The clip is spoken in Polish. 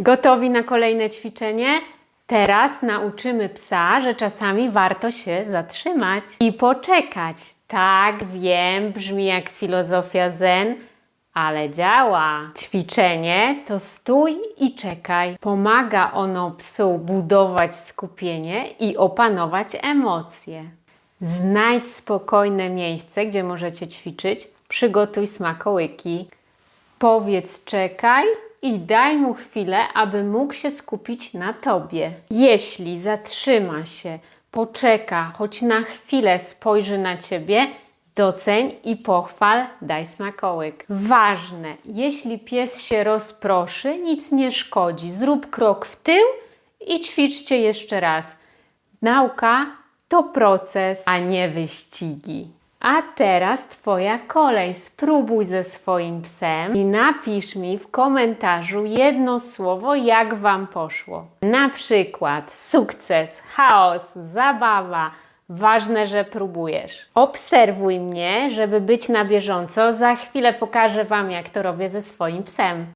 Gotowi na kolejne ćwiczenie? Teraz nauczymy psa, że czasami warto się zatrzymać i poczekać. Tak, wiem, brzmi jak filozofia zen, ale działa. Ćwiczenie to stój i czekaj. Pomaga ono psu budować skupienie i opanować emocje. Znajdź spokojne miejsce, gdzie możecie ćwiczyć. Przygotuj smakołyki. Powiedz czekaj i daj mu chwilę, aby mógł się skupić na tobie. Jeśli zatrzyma się, poczeka, choć na chwilę spojrzy na ciebie, doceń i pochwal, daj smakołyk. Ważne, jeśli pies się rozproszy, nic nie szkodzi. Zrób krok w tył i ćwiczcie jeszcze raz. Nauka to proces, a nie wyścigi. A teraz Twoja kolej. Spróbuj ze swoim psem i napisz mi w komentarzu jedno słowo, jak Wam poszło. Na przykład sukces, chaos, zabawa. Ważne, że próbujesz. Obserwuj mnie, żeby być na bieżąco. Za chwilę pokażę Wam, jak to robię ze swoim psem.